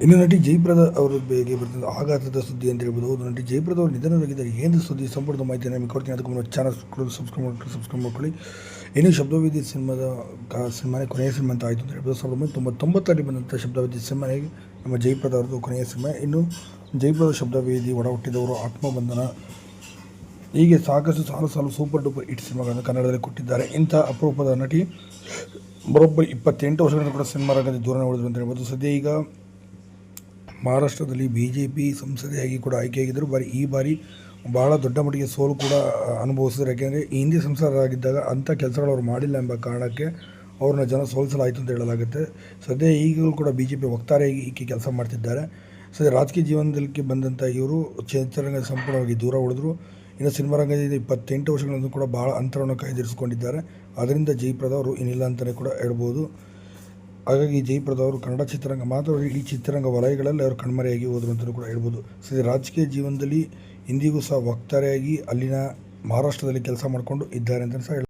ಇನ್ನು ನಟಿ ಜಯಪ್ರದ ಅವರ ಬೇಗೆ ಬರ್ತದೆ ಆಘಾತದ ಸುದ್ದಿ ಅಂತ ಹೇಳ್ಬೋದು. ನಟಿ ಜಯಪ್ರದ ಅವರು ನಿಧನರಾಗಿದ್ದಾರೆ. ಏನು ಸುದ್ದಿ? ಸಂಪೂರ್ಣ ಮಾಹಿತಿ ನಿಮಗೆ ಕೊಡ್ತೀನಿ. ಅದಕ್ಕೆ ಮುನ್ನ ಚಾನಲ್ ಸಬ್ಸ್ಕ್ರೈಬ್ ಮಾಡ್ಕೊಳ್ಳಿ ಸಬ್ಸ್ಕ್ರೈಬ್ ಮಾಡ್ಕೊಳ್ಳಿ. ಇನ್ನು ಶಬ್ದವೇದಿ ಸಿನಿಮಾದ ಸಿನಿಮಾನೇ ಕೊನೆಯ ಸಿನಿಮಾ ಅಂತ ಆಯಿತು ಅಂತ ಹೇಳ್ಬೋದು. ಸಾವಿರದ ಒಂಬೈನೂರ ತೊಂಬತ್ತೊಂಬತ್ತರಲ್ಲಿ ಬಂದಂಥ ಶಬ್ದವೇದಿ ಸಿನಿಮಾನೇ ನಮ್ಮ ಜಯಪ್ರದ ಅವ್ರದ್ದು ಕೊನೆಯ ಸಿನಿಮಾ. ಇನ್ನು ಜಯಪ್ರದ ಶಬ್ದವೇದಿ ಒಡ ಹುಟ್ಟಿದವರು ಆತ್ಮಬಂಧನ. ಹೀಗೆ ಸಾಕಷ್ಟು ಸಾಲು ಸಾಲು ಸೂಪರ್ ಡೂಪರ್ ಹಿಟ್ ಸಿನಿಮಾಗಳನ್ನು ಕನ್ನಡದಲ್ಲಿ ಕೊಟ್ಟಿದ್ದಾರೆ. ಇಂಥ ಅಪರೂಪದ ನಟಿ, ಬರೋಬ್ಬರಿ ಇಪ್ಪತ್ತೆಂಟು ವರ್ಷಗಳಿಂದ ಕೂಡ ಸಿನಿಮಾ ರಂಗದಲ್ಲಿ ದೂರ ನೋಡಿದ್ರು ಅಂತ ಹೇಳ್ಬೋದು. ಸದ್ಯ ಈಗ ಮಹಾರಾಷ್ಟ್ರದಲ್ಲಿ ಬಿ ಜೆ ಪಿ ಸಂಸದೆಯಾಗಿ ಕೂಡ ಆಯ್ಕೆಯಾಗಿದ್ದರು. ಬರೀ ಈ ಬಾರಿ ಭಾಳ ದೊಡ್ಡ ಮಟ್ಟಿಗೆ ಸೋಲು ಕೂಡ ಅನುಭವಿಸಿದ್ರು. ಯಾಕೆಂದರೆ ಹಿಂದಿ ಹಿಂದೆ ಸಂಸದರಾಗಿದ್ದಾಗ ಅಂಥ ಕೆಲಸಗಳು ಅವರು ಮಾಡಿಲ್ಲ ಎಂಬ ಕಾರಣಕ್ಕೆ ಅವ್ರನ್ನ ಜನ ಸೋಲಿಸಲಾಯಿತು ಅಂತ ಹೇಳಲಾಗುತ್ತೆ. ಸದ್ಯ ಈಗಲೂ ಕೂಡ ಬಿ ಜೆ ಪಿ ವಕ್ತಾರೆಯಾಗಿ ಈಕೆ ಕೆಲಸ ಮಾಡ್ತಿದ್ದಾರೆ. ಸದ್ಯ ರಾಜಕೀಯ ಜೀವನದಲ್ಲಿ ಬಂದಂಥ ಇವರು ಚಿತ್ರರಂಗ ಸಂಪೂರ್ಣವಾಗಿ ದೂರ ಉಳಿದ್ರು. ಇನ್ನು ಸಿನಿಮಾ ರಂಗದಿಂದ ಇಪ್ಪತ್ತೆಂಟು ವರ್ಷಗಳನ್ನು ಕೂಡ ಭಾಳ ಅಂತರವನ್ನು ಕಾಯ್ದಿರಿಸಿಕೊಂಡಿದ್ದಾರೆ. ಅದರಿಂದ ಜಯಪ್ರದ ಅವರು ಇನ್ನಿಲ್ಲ ಅಂತಲೇ ಕೂಡ ಹೇಳ್ಬೋದು. ಹಾಗಾಗಿ ಜಯಪ್ರದ ಅವರು ಕನ್ನಡ ಚಿತ್ರರಂಗ ಮಾತ್ರ ಈ ಚಿತ್ರರಂಗ ವಲಯಗಳಲ್ಲಿ ಅವರು ಕಣ್ಮರೆಯಾಗಿ ಹೋದರು ಅಂತಲೂ ಕೂಡ ಹೇಳ್ಬೋದು. ಸದ್ಯ ರಾಜಕೀಯ ಜೀವನದಲ್ಲಿ ಇಂದಿಗೂ ಸಹ ವಕ್ತಾರೆಯಾಗಿ ಅಲ್ಲಿನ ಮಹಾರಾಷ್ಟ್ರದಲ್ಲಿ ಕೆಲಸ ಮಾಡಿಕೊಂಡು ಇದ್ದಾರೆ ಅಂತ ಸಹ